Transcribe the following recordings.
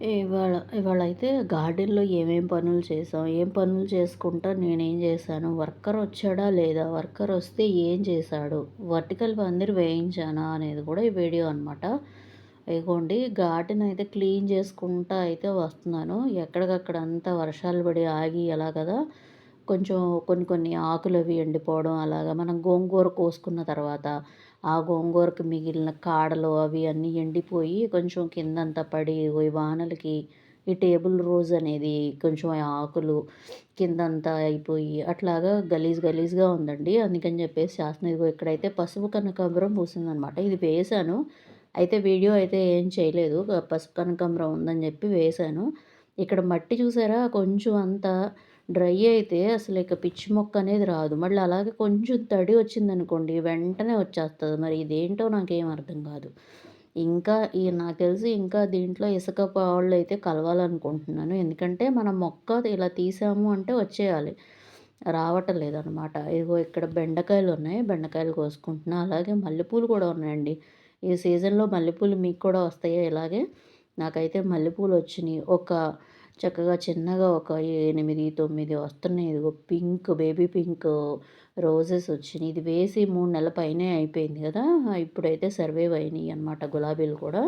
ఇవాళ ఇవాళ అయితే గార్డెన్‌లో ఏమేం పనులు చేసాం, ఏం పనులు చేసుకుంటా? నేనేం చేశాను, వర్కర్ వచ్చాడా లేదా, వర్కర్ వస్తే ఏం చేశాడు, వర్టికల్ పందిరి వేయించానా అనేది కూడా ఈ వీడియో అనమాట. ఇదిగోండి గార్డెన్ అయితే క్లీన్ చేసుకుంటా అయితే వస్తున్నాను. ఎక్కడికక్కడ అంతా వర్షాలు పడి ఆగి ఎలా కదా? కొంచెం కొన్ని కొన్ని ఆకులు అవి ఎండిపోవడం అలాగా. మనం గోంగూర కోసుకున్న తర్వాత ఆ గోంగూరకి మిగిలిన కాడలు అవి అన్నీ ఎండిపోయి కొంచెం కిందంతా పడి ఈ వానలకి ఈ టేబుల్ రోజ్ అనేది కొంచెం ఆకులు కిందంతా అయిపోయి అట్లాగా గలీజ్ గలీజ్గా ఉందండి. అందుకని చెప్పేసి శాసన ఇక్కడైతే పసుపు కనకాంబరం పూసిందనమాట. ఇది వేసాను. అయితే వీడియో అయితే ఏం చేయలేదు. పసుపు కనకాంబరం ఉందని చెప్పి వేశాను ఇక్కడ మట్టి చూసారా? కొంచెం అంతా డ్రై అయితే అసలు ఇక పిచ్చి మొక్క అనేది రాదు. మళ్ళీ అలాగే కొంచెం తడి వచ్చిందనుకోండి వెంటనే వచ్చేస్తుంది. మరి ఇదేంటో నాకేం అర్థం కాదు. ఇంకా ఈ నాకు తెలిసి ఇంకా దీంట్లో ఇసుక పాళ్ళు అయితే కలవాలనుకుంటున్నాను. ఎందుకంటే మనం మొక్క ఇలా తీసాము అంటే వచ్చేయాలి. రావటం లేదనమాట. ఇదిగో ఇక్కడ బెండకాయలు ఉన్నాయి. బెండకాయలు కోసుకుంటున్నా. అలాగే మల్లెపూలు కూడా ఉన్నాయండి. ఈ సీజన్లో మల్లెపూలు మీకు కూడా వస్తాయి ఇలాగే? నాకైతే మల్లెపూలు వచ్చినాయి. ఒక చక్కగా చిన్నగా ఒక ఎనిమిది తొమ్మిది వస్తున్నాయి. ఇదిగో పింక్ బేబీ పింక్ రోజెస్ వచ్చినాయి. ఇది వేసి మూడు నెలల పైనే అయిపోయింది కదా? ఇప్పుడైతే సర్వైవ్ అయినాయి అనమాట గులాబీలు కూడా.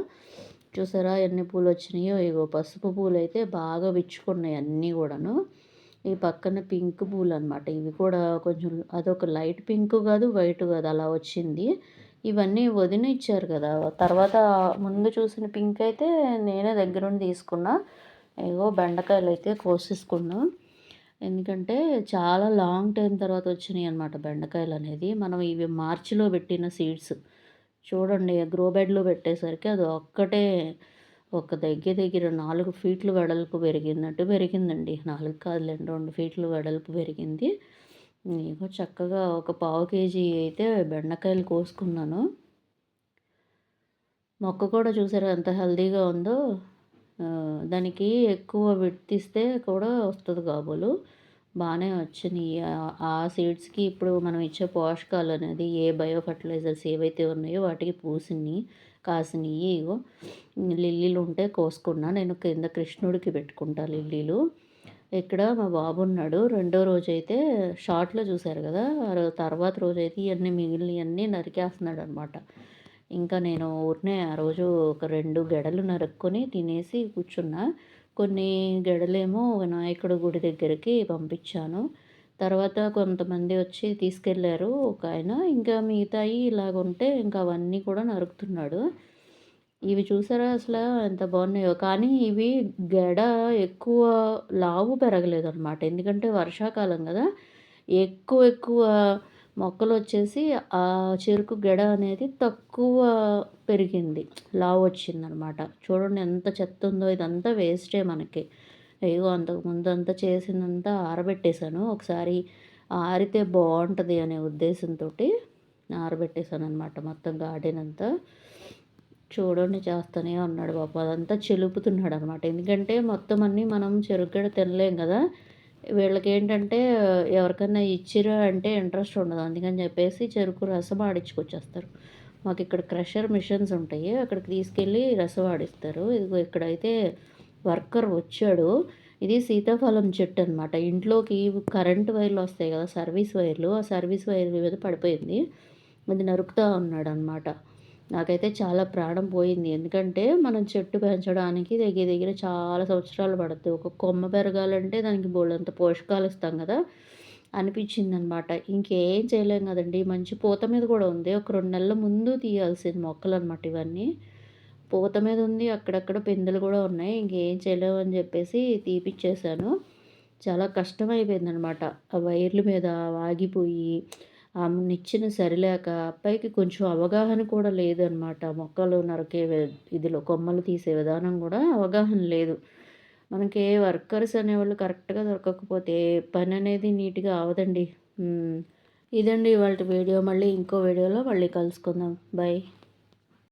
చూసారా ఎన్ని పూలు వచ్చినాయో? ఇగో పసుపు పూలు అయితే బాగా విచ్చుకున్నాయి అన్నీ కూడాను. ఈ పక్కన పింక్ పూలు అనమాట ఇవి కూడా కొంచెం అదొక లైట్ పింక్ కాదు వైట్ కాదు అలా వచ్చింది. ఇవన్నీ వదిన ఇచ్చారు కదా? తర్వాత ముందు చూసిన పింక్ అయితే నేనే దగ్గరుండి తీసుకున్నా. ఏవో బెండకాయలు అయితే కోసేసుకున్నాం. ఎందుకంటే చాలా లాంగ్ టైం తర్వాత వచ్చినాయి అనమాట బెండకాయలు అనేది. మనం ఇవి మార్చిలో పెట్టిన సీడ్స్. చూడండి గ్రో బెడ్లో పెట్టేసరికి అది ఒక్కటే ఒక దగ్గర దగ్గర నాలుగు ఫీట్లు వెడల్పు పెరిగిందంటే. పెరిగిందండి. నాలుగు కాదులేండి రెండు ఫీట్లు వెడల్పు పెరిగింది. ఇగో చక్కగా ఒక పావు కేజీ అయితే బెండకాయలు కోసుకున్నాను. మొక్క కూడా చూసారా ఎంత హెల్దీగా ఉందో. దానికి ఎక్కువ విత్తిస్తే కూడా వస్తుంది కాబోలు బాగానే వచ్చినాయి. ఆ సీడ్స్కి ఇప్పుడు మనం ఇచ్చే పోషకాలు అనేది ఏ బయో ఫర్టిలైజర్స్ ఏవైతే ఉన్నాయో వాటికి పూసినవి కాసినవి ఇగో లిల్లీలు ఉంటే కోసుకున్నా. నేను కింద కృష్ణుడికి పెట్టుకుంటా లిల్లీలు. ఇక్కడ మా బాబు ఉన్నాడు రెండో రోజు అయితే షార్ట్లో చూశారు కదా. తర్వాత రోజు అయితే ఇవన్నీ మిగిలినవన్నీ నరికేస్తున్నాడు అనమాట ఇంకా నేను ఊరినే ఆ రోజు ఒక రెండు గెడలు నరుక్కొని తినేసి కూర్చున్నా. కొన్ని గెడలేమో వినాయకుడి గుడి దగ్గరికి పంపించాను. తర్వాత కొంతమంది వచ్చి తీసుకెళ్ళారు ఒక ఆయన. ఇంకా మిగతాయి ఇలాగుంటే ఇంకా అవన్నీ కూడా నరుకుతున్నాడు. ఇవి చూసారా అసలు? ఎంత బాగున్నాయో. కానీ ఇవి గెడ ఎక్కువ లావు పెరగలేదు అనమాట ఎందుకంటే వర్షాకాలం కదా. ఎక్కువ ఎక్కువ మొక్కలు వచ్చేసి ఆ చెరుకు గెడ అనేది తక్కువ పెరిగింది. లావు వచ్చిందనమాట. చూడండి ఎంత చెత్త ఉందో ఇదంతా వేస్టే మనకి. అయ్యో అంతకుముందు అంతా చేసిందంతా ఆరబెట్టేశాను. ఒకసారి ఆరితే బాగుంటుంది అనే ఉద్దేశంతో ఆరబెట్టేశాను అనమాట మొత్తం గార్డెన్ అంతా. చూడండి చేస్తూనే ఉన్నాడు బాబు. అదంతా చెలుపుతున్నాడు అనమాట ఎందుకంటే మొత్తం అన్నీ మనం చెరుగడ తినలేం కదా. వీళ్ళకి ఏంటంటే ఎవరికైనా ఇచ్చిరా అంటే ఇంట్రెస్ట్ ఉండదు. అందుకని చెప్పేసి చెరుకు రసం ఆడించుకొచ్చేస్తారు. మాకు ఇక్కడ క్రషర్ మిషన్స్ ఉంటాయి. అక్కడికి తీసుకెళ్ళి రసం ఆడిస్తారు. ఇదిగో ఇక్కడైతే వర్కర్ వచ్చాడు. ఇది సీతాఫలం చెట్టు అనమాట ఇంట్లోకి కరెంట్ వైర్లు వస్తాయి కదా సర్వీస్ వైర్లు. ఆ సర్వీస్ వైర్ మీద పడిపోయింది. అది నరుకుతూ ఉన్నాడు అనమాట నాకైతే చాలా ప్రాణం పోయింది. ఎందుకంటే మనం చెట్టు పెంచడానికి దగ్గర దగ్గర చాలా సంవత్సరాలు పడుతుంది ఒక కొమ్మ పెరగాలంటే దానికి బోళ్ళంత పోషకాలు ఇస్తాం కదా అనిపించింది అనమాట ఇంకేం చేయలేం కదండి. మంచి పూత మీద కూడా ఉంది. ఒక రెండు నెలల ముందు తీయాల్సింది మొక్కలు అనమాట ఇవన్నీ. పూత మీద ఉంది. అక్కడక్కడ పిందెలు కూడా ఉన్నాయి. ఇంకేం చేయలేము అని చెప్పేసి తీపిచ్చేసాను. చాలా కష్టం అయిపోయింది అనమాట ఆ వైర్ల మీద ఆగిపోయి ఆమె నిచ్చెన సరిలేక అబ్బాయికి కొంచెం అవగాహన కూడా లేదనమాట. మొక్కలు నరికే ఇదిలో కొమ్మలు తీసే విధానం కూడా అవగాహన లేదు. మనకి వర్కర్స్ అనేవాళ్ళు కరెక్ట్గా దొరకకపోతే పని అనేది నీట్గా అవదండి. ఇదండి ఇవాళ వీడియో. మళ్ళీ ఇంకో వీడియోలో మళ్ళీ కలుసుకుందాం. బాయ్